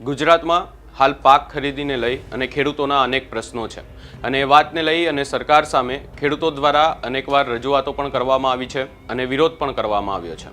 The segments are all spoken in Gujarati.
ગુજરાતમાં હાલ પાક ખરીદીને લઈ અને ખેડૂતોના અનેક પ્રશ્નો છે. અને એ વાતને લઈ અને સરકાર સામે ખેડૂતો દ્વારા અનેકવાર રજૂઆતો પણ કરવામાં આવી છે અને વિરોધ પણ કરવામાં આવ્યો છે.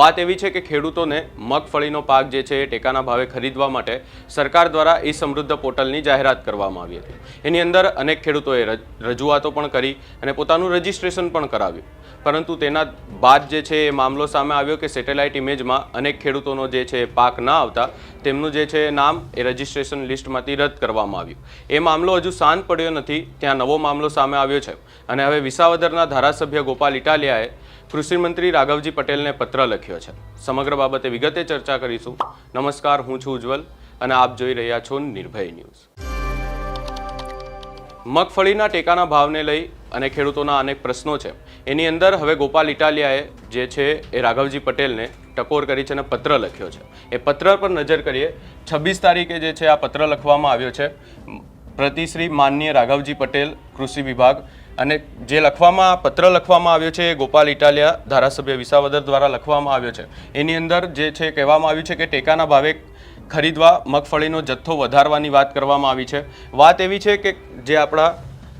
વાત એવી છે કે ખેડૂતોને મગફળીનો પાક જે છે એ ટેકાના ભાવે ખરીદવા માટે સરકાર દ્વારા ઈ સમૃદ્ધ પોર્ટલની જાહેરાત કરવામાં આવી હતી. એની અંદર અનેક ખેડૂતોએ રજૂઆતો પણ કરી અને પોતાનું રજિસ્ટ્રેશન પણ કરાવ્યું. પરંતુ તેના બાદ જે છે એ મામલો સામે આવ્યો કે સેટેલાઇટ ઇમેજમાં અનેક ખેડૂતોનો જે છે એ પાક ના આવતા તેમનું જે છે એ નામ એ રજિસ્ટ્રેશન લિસ્ટમાંથી રદ કરવામાં આવ્યું. એ મામલો હજુ શાંત પડ્યો નથી, ત્યાં નવો મામલો સામે આવ્યો છે. અને હવે વિસાવદરના ધારાસભ્ય ગોપાલ ઇટાલિયાએ કૃષિમંત્રી રાઘવજી પટેલને પત્ર લખ્યો છે. સમગ્ર બાબતે વિગતે ચર્ચા કરીશું. નમસ્કાર, હું છું ઉજ્જવલ અને આપ જોઈ રહ્યા છો નિર્ભય ન્યૂઝ. મગફળીના ટેકાના ભાવને લઈ અને ખેડૂતોના અનેક પ્રશ્નો છે. એની અંદર હવે ગોપાલ ઇટાલિયાએ જે છે એ રાઘવજી પટેલને ટકોર કરી છે અને પત્ર લખ્યો છે. એ પત્ર પર નજર કરીએ, છવ્વીસ તારીખે જે છે આ પત્ર લખવામાં આવ્યો છે. પ્રતિશ્રી માનનીય રાઘવજી પટેલ, કૃષિ વિભાગ અને જે લખવામાં, પત્ર લખવામાં આવ્યો છે એ ગોપાલ ઇટાલિયા ધારાસભ્ય વિસાવદર દ્વારા લખવામાં આવ્યો છે. એની અંદર જે છે કહેવામાં આવ્યું છે કે ટેકાના ભાવે ખરીદવા મગફળીનો જથ્થો વધારવાની વાત કરવામાં આવી છે. વાત એવી છે કે જે આપણા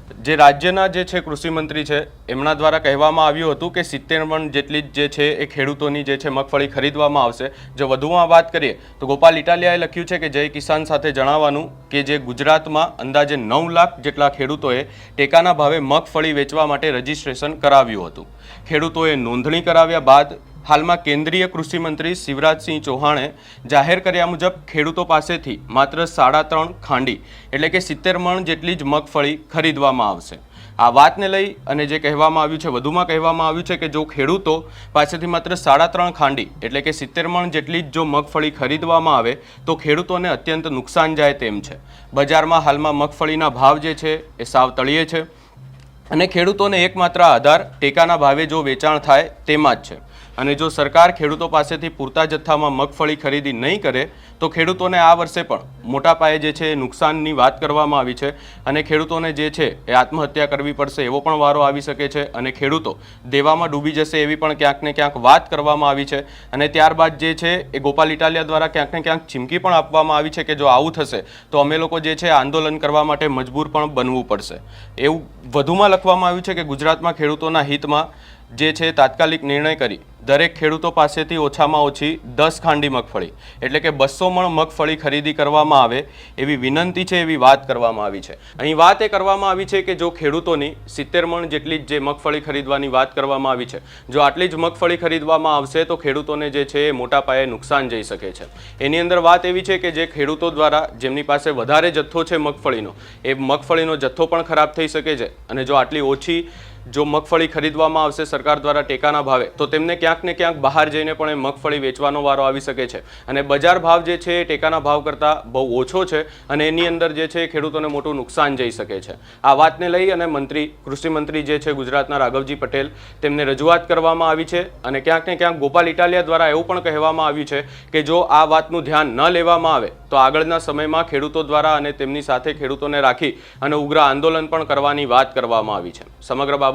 જે રાજ્યના જે છે કૃષિમંત્રી છે, એમના દ્વારા કહેવામાં આવ્યું હતું કે સિત્તેર મણ જેટલી જ છે એ ખેડૂતોની જે છે મગફળી ખરીદવામાં આવશે. જો વધુમાં વાત કરીએ, તો ગોપાલ ઇટાલિયાએ લખ્યું છે કે જય કિસાન સાથે જણાવવાનું કે જે ગુજરાતમાં અંદાજે નવ લાખ જેટલા ખેડૂતોએ ટેકાના ભાવે મગફળી વેચવા માટે રજીસ્ટ્રેશન કરાવ્યું હતું. ખેડૂતોએ નોંધણી કરાવ્યા બાદ હાલમાં કેન્દ્રીય કૃષિ મંત્રી શિવરાજસિંહ ચૌહાણે જાહેર કર્યા મુજબ ખેડૂતો પાસેથી માત્ર સાડા ત્રણ ખાંડી એટલે કે સિત્તેર મણ જેટલી જ મગફળી ખરીદવામાં આવશે. આ વાતને લઈ અને જે કહેવામાં આવ્યું છે, વધુમાં કહેવામાં આવ્યું છે કે જો ખેડૂતો પાસેથી માત્ર સાડા ત્રણ ખાંડી એટલે કે સિત્તેર મણ જેટલી જ જો મગફળી ખરીદવામાં આવે, તો ખેડૂતોને અત્યંત નુકસાન જાય તેમ છે. બજારમાં હાલમાં મગફળીના ભાવ જે છે, એ સાવ તળિયે છે અને ખેડૂતોને એકમાત્ર આધાર ટેકાના ભાવે જો વેચાણ થાય, તેમાં જ છે. અને જો સરકાર ખેડૂતો પાસેથી પૂરતા જથ્થામાં મગફળી ખરીદી નહીં કરે, તો ખેડૂતોને આ વર્ષે પણ મોટા પાયે જે છે નુકસાનની વાત કરવામાં આવી છે અને ખેડૂતોને જે છે એ આત્મહત્યા કરવી પડશે એવો પણ વારો આવી શકે છે અને ખેડૂતો દેવામાં ડૂબી જશે એવી પણ ક્યાંક ને ક્યાંક વાત કરવામાં આવી છે. અને ત્યારબાદ જે છે એ ગોપાલ ઇટાલિયા દ્વારા ક્યાંક ને ક્યાંક ચીમકી પણ આપવામાં આવી છે કે જો આવું થશે, તો અમે લોકો જે છે આંદોલન કરવા માટે મજબૂર પણ બનવું પડશે. એવું વધુમાં લખવામાં આવ્યું છે કે ગુજરાતમાં ખેડૂતોના હિતમાં જે છે તાત્કાલિક નિર્ણય કરી. દરેક ખેડૂતો પાસેથી ઓછામાં ઓછી દસ ખાંડી મગફળી, એટલે કે બસો મણ મગફળી ખરીદી કરવામાં આવે એવી વિનંતી છે એવી વાત કરવામાં આવી છે. અહીં વાત એ કરવામાં આવી છે કે જો ખેડૂતોની સિત્તેર મણ જેટલી જ જે મગફળી ખરીદવાની વાત કરવામાં આવી છે, જો આટલી જ મગફળી ખરીદવામાં આવશે તો ખેડૂતોને જે છે એ મોટા પાયે નુકસાન જઈ શકે છે. એની અંદર વાત એવી છે કે જે ખેડૂતો દ્વારા જેમની પાસે વધારે જથ્થો છે મગફળીનો, એ મગફળીનો જથ્થો પણ ખરાબ થઈ શકે છે અને જો આટલી ઓછી જો મગફળી ખરીદવામાં આવશે સરકાર દ્વારા ટેકાના ભાવે, તો તેમને ક્યાંક ને ક્યાંક બહાર જઈને પણ એ મગફળી વેચવાનો વારો આવી શકે છે. અને બજાર ભાવ જે છે એ ટેકાના ભાવ કરતાં બહુ ઓછો છે અને એની અંદર જે છે ખેડૂતોને મોટું નુકસાન જઈ શકે છે. આ વાતને લઈ અને મંત્રી, કૃષિમંત્રી જે છે ગુજરાતના રાઘવજી પટેલ, તેમને રજૂઆત કરવામાં આવી છે અને ક્યાંક ને ક્યાંક ગોપાલ ઇટાલિયા દ્વારા એવું પણ કહેવામાં આવ્યું છે કે જો આ વાતનું ધ્યાન ન લેવામાં આવે, તો આગળના સમયમાં ખેડૂતો દ્વારા અને તેમની સાથે ખેડૂતોને રાખી અને ઉગ્ર આંદોલન પણ કરવાની વાત કરવામાં આવી છે. સમગ્ર